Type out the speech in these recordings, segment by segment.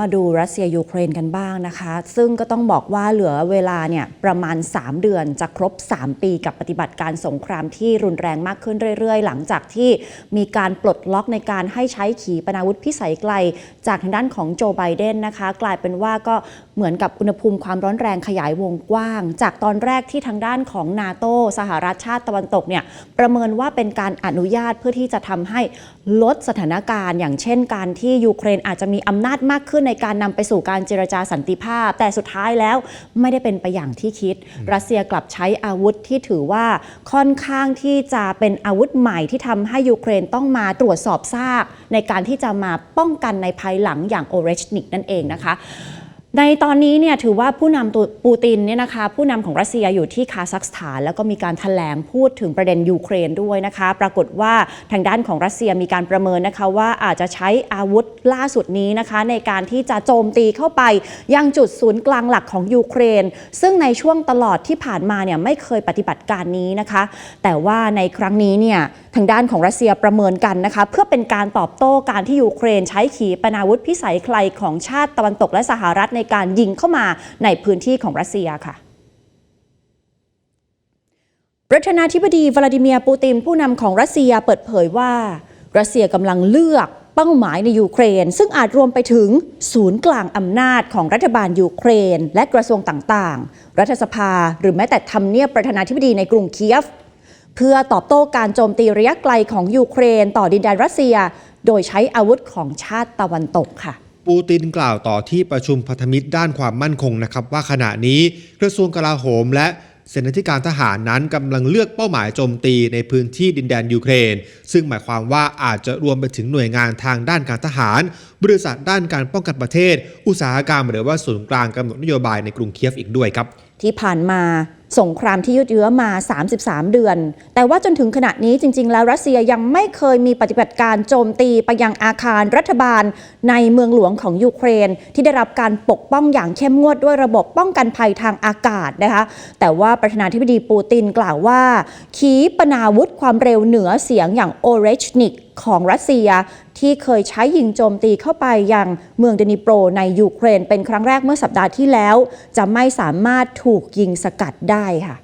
มาดูรัสเซียยูเครนกันบ้างนะคะ ซึ่งก็ต้องบอกว่าเหลือเวลาเนี่ยประมาณ 3 เดือนจะครบ 3 ปีกับปฏิบัติการสงครามที่รุนแรงมากขึ้นเรื่อย ๆ หลังจากที่มีการปลดล็อกในการให้ใช้ขีปนาวุธพิสัยไกล จากทางด้านของโจไบเดนนะคะ กลายเป็นว่าก็เหมือนกับอุณหภูมิความร้อนแรงขยายวงกว้าง จากตอนแรกที่ทางด้านของนาโตสหรัฐชาติตะวันตกเนี่ยประเมินว่าเป็นการอนุญาตเพื่อที่จะทำให้ลดสถานการณ์ อย่างเช่นการที่ยูเครนอาจจะมีอำนาจมากขึ้นในการนำไปสู่การเจรจาสันติภาพ แต่สุดท้ายแล้วไม่ได้เป็นไปอย่างที่คิด รัสเซียกลับใช้อาวุธที่ถือว่าค่อนข้างที่จะเป็นอาวุธใหม่ที่ทำให้ยูเครนต้องมาตรวจสอบซาก ในการที่จะมาป้องกันในภายหลังอย่างโอเรชนิกนั่นเองนะคะ ในตอนนี้เนี่ยถือว่าผู้นำปูตินเนี่ยนะคะผู้นำของรัสเซียอยู่ที่คาซัคสถาน แล้วก็มีการถแถลงพูดถึงประเด็นยูเครนด้วยนะคะ ปรากฏว่าทางด้านของรัสเซียมีการประเมินนะคะว่าอาจจะใช้อาวุธล่าสุดนี้นะคะ ในการที่จะโจมตีเข้าไป ยังจุดศูนย์กลางหลักของยูเครน ซึ่งในช่วงตลอดที่ผ่านมาเนี่ยไม่เคยปฏิบัติการนี้นะคะ แต่ว่าในครั้งนี้เนี่ยทางด้านของรัสเซียประเมินกันนะคะ เพื่อเป็นการตอบโต้การที่ยูเครน ใช้ขีปนาวุธพิสัยไกลของชาติตะวันตกและสหรัฐในการยิงเข้ามาในพื้นที่ของรัสเซียค่ะประธานาธิบดีวลาดิเมียร์ปูตินผู้นำของรัสเซียเปิดเผยว่ารัสเซียกำลังเลือกเป้าหมายในยูเครน ซึ่งอาจรวมไปถึงศูนย์กลางอำนาจของรัฐบาลยูเครน และกระทรวงต่างๆ รัฐสภาหรือแม้แต่ทำเนียบประธานาธิบดีในกรุงเคียฟ เพื่อตอบโต้การโจมตีระยะไกลของยูเครน ต่อดินแดนรัสเซีย โดยใช้อาวุธของชาติตะวันตกค่ะ ปูตินกล่าวต่อที่ประชุมพันธมิตรด้านความมั่นคงนะครับ ว่าขณะนี้กระทรวงกลาโหมและเสนาธิการทหารนั้นกำลังเลือกเป้าหมายโจมตีในพื้นที่ดินแดนยูเครน ซึ่งหมายความว่าอาจจะรวมไปถึงหน่วยงานทางด้านการทหาร บริษัทด้านการป้องกันประเทศ อุตสาหกรรมหรือว่าศูนย์กลางกำหนดนโยบายในกรุงเคียฟอีกด้วยครับ ที่ผ่านมา สงครามที่ยืดเยื้อมา 33 เดือน แต่ว่าจนถึงขณะนี้จริง ๆ แล้วรัสเซียยังไม่เคยมีปฏิบัติการโจมตีไปยังอาคารรัฐบาล ในเมืองหลวงของยูเครน ที่ได้รับการปกป้องอย่างเข้มงวดด้วยระบบป้องกันภัยทางอากาศนะคะแต่ว่าประธานาธิบดีปูตินกล่าวว่า ขีปนาวุธความเร็วเหนือเสียงอย่างโอเรชนิก ของรัสเซียที่เคยใช้ยิงโจมตีเข้าไปยังเมืองเดนิโปรในยูเครน เป็นครั้งแรกเมื่อสัปดาห์ที่แล้ว จะไม่สามารถถูกยิงสกัดได้ค่ะ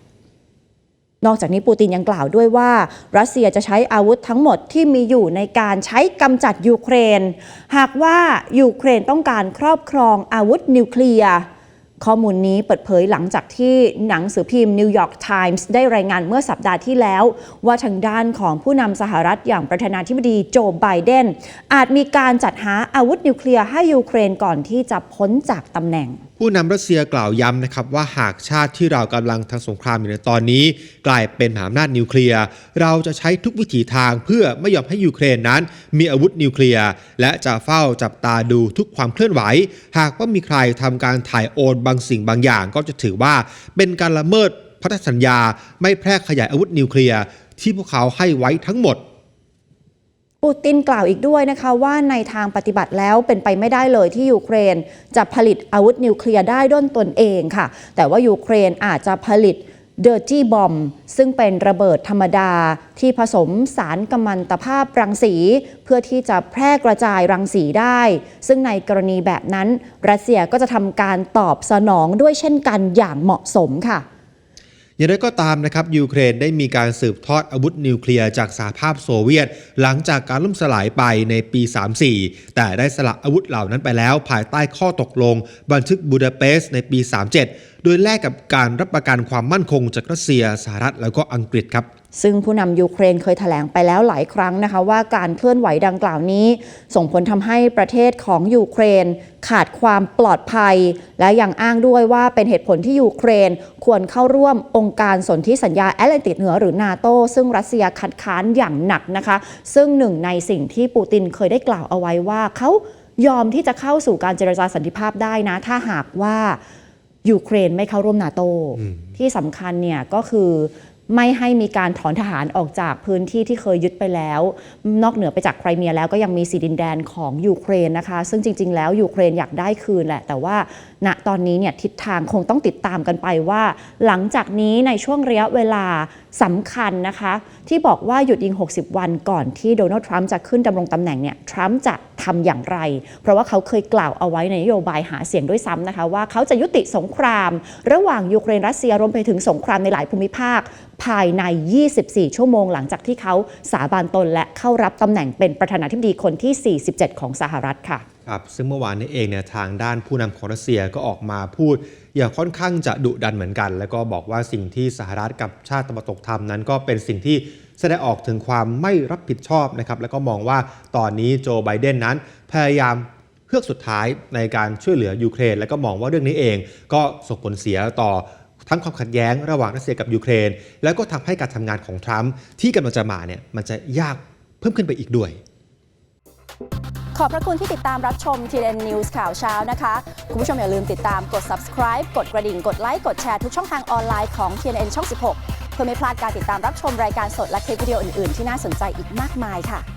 นอกจากนี้ปูตินยังกล่าวด้วยว่า รัสเซียจะใช้อาวุธทั้งหมดที่มีอยู่ในการใช้กำจัดยูเครน หากว่ายูเครนต้องการครอบครองอาวุธนิวเคลียร์ ข้อมูลนี้เปิดเผยหลังจากที่หนังสือพิมพ์นิวยอร์กไทมส์ได้รายงานเมื่อสัปดาห์ที่แล้ว ว่าทางด้านของผู้นำสหรัฐอย่างประธานาธิบดีโจไบเดนอาจมีการจัดหาอาวุธนิวเคลียร์ให้ยูเครนก่อนที่จะพ้นจากตำแหน่ง ผู้นำรัสเซียกล่าวย้ำนะครับว่าหากชาติที่เรากำลังทำสงครามอยู่ในตอนนี้ กลายเป็นมหาอำนาจนิวเคลียร์ เราจะใช้ทุกวิถีทางเพื่อไม่ยอมให้ยูเครนนั้น มีอาวุธนิวเคลียร์ และจะเฝ้าจับตาดูทุกความเคลื่อนไหว หากว่ามีใครทำการถ่ายโอนบางสิ่งบางอย่าง ก็จะถือว่าเป็นการละเมิดพันธสัญญา ไม่แพร่ขยายอาวุธนิวเคลียร์ที่พวกเขาให้ไว้ทั้งหมด ปูตินกล่าวอีกด้วยนะคะว่าในทางปฏิบัติแล้วเป็นไปไม่ได้เลยที่ยูเครน จะผลิตอาวุธนิวเคลียร์ได้ด้วยตนเองค่ะ แต่ว่ายูเครนอาจจะผลิต Dirty Bomb ซึ่งเป็นระเบิดธรรมดาที่ผสมสารกัมมันตภาพรังสี เพื่อที่จะแพร่กระจายรังสีได้ ซึ่งในกรณีแบบนั้น รัสเซียก็จะทำการตอบสนองด้วยเช่นกันอย่างเหมาะสมค่ะ อย่างไรก็ตามนะครับยูเครนได้มีการสืบทอดอาวุธนิวเคลียร์จากสหภาพโซเวียต หลังจากการล่มสลายไปในปี 34 แต่ได้สละอาวุธเหล่านั้นไปแล้ว ภายใต้ข้อตกลง บันทึกบูดาเปสต์ในปี 37 โดยแลกกับการรับประกันความมั่นคงจากรัสเซียสหรัฐแล้วก็อังกฤษครับ ซึ่งผู้นำยูเครนเคยถแถลงไปแล้วหลายครั้งนะคะว่าการเคลื่อนไหวดังกล่าวนี้ ส่งผลทำให้ประเทศของยูเครน ขาดความปลอดภัย และยังอ้างด้วยว่าเป็นเหตุผลที่ยูเครน ควรเข้าร่วมองค์การสนธิสัญญาแอตแลนติกเหนือหรือนาโตซึ่งรัสเซียคัดค้านอย่างหนักนะคะ ซึ่งหนึ่งในสิ่งที่ปูตินเคยได้กล่าวเอาไว้ว่าเขายอมที่จะเข้าสู่การเจรจาสันติภาพได้นะ ถ้าหากว่ายูเครนไม่เข้าร่วมนาโตที่สำคัญเนี่ยก็คือ ไม่ให้มีการถอนทหารออกจากพื้นที่ที่เคยยึดไปแล้ว นอกเหนือไปจากไครเมียแล้วก็ยังมีสีดินแดนของยูเครนนะคะ ซึ่งจริง ๆ แล้วยูเครนอยากได้คืนแหละ แต่ว่าณตอนนี้เนี่ยทิศทางคงต้องติดตามกันไปว่า หลังจากนี้ในช่วงระยะเวลาสำคัญนะคะ ที่บอกว่าหยุดยิง 60 วันก่อนที่โดนัลด์ทรัมป์จะขึ้นดำรงตำแหน่งเนี่ยทรัมป์จะ ทำอย่างไร เพราะว่าเขาเคยกล่าวเอาไว้ในนโยบายหาเสียงด้วยซ้ำนะคะ ว่าเขาจะยุติสงคราม ระหว่างยูเครนรัสเซียรวมไปถึงสงครามในหลายภูมิภาค ภายใน 24 ชั่วโมงหลังจากที่เขาสาบานตนและเข้ารับตำแหน่งเป็นประธานาธิบดีคนที่ 47 ของสหรัฐค่ะครับซึ่งเมื่อวานนี้เองเนี่ยทางด้านผู้นำของรัสเซียก็ออกมาพูด อย่างค่อนข้างจะดุดันเหมือนกัน แล้วก็บอกว่าสิ่งที่สหรัฐกับชาติตะวันตกทำนั้นก็เป็นสิ่งที่ แสดงออกถึงความไม่รับผิดชอบนะครับแล้วก็มองว่าตอนนี้โจไบเดนนั้นพยายามเพื่อกสุดท้ายในการช่วยเหลือยูเครน แล้วก็มองว่าเรื่องนี้เอง ก็ส่งผลเสียต่อทั้งความขัดแย้งระหว่างรัสเซียกับยูเครน แล้วก็ทำให้การทำงานของทรัมป์ที่กำลังจะมาเนี่ยมันจะยากเพิ่มขึ้นไปอีกด้วย ขอบพระคุณที่ติดตามรับชม TNN News ข่าวเช้านะคะ คุณผู้ชมอย่าลืมติดตามกด subscribe กดกระดิ่ง กดไลค์ กดแชร์ทุกช่องทางออนไลน์ของ TNN ช่อง 16 เพื่อไม่พลาดการติดตามรับชมรายการสดและคลิปวิดีโออื่นๆ ที่น่าสนใจอีกมากมายค่ะ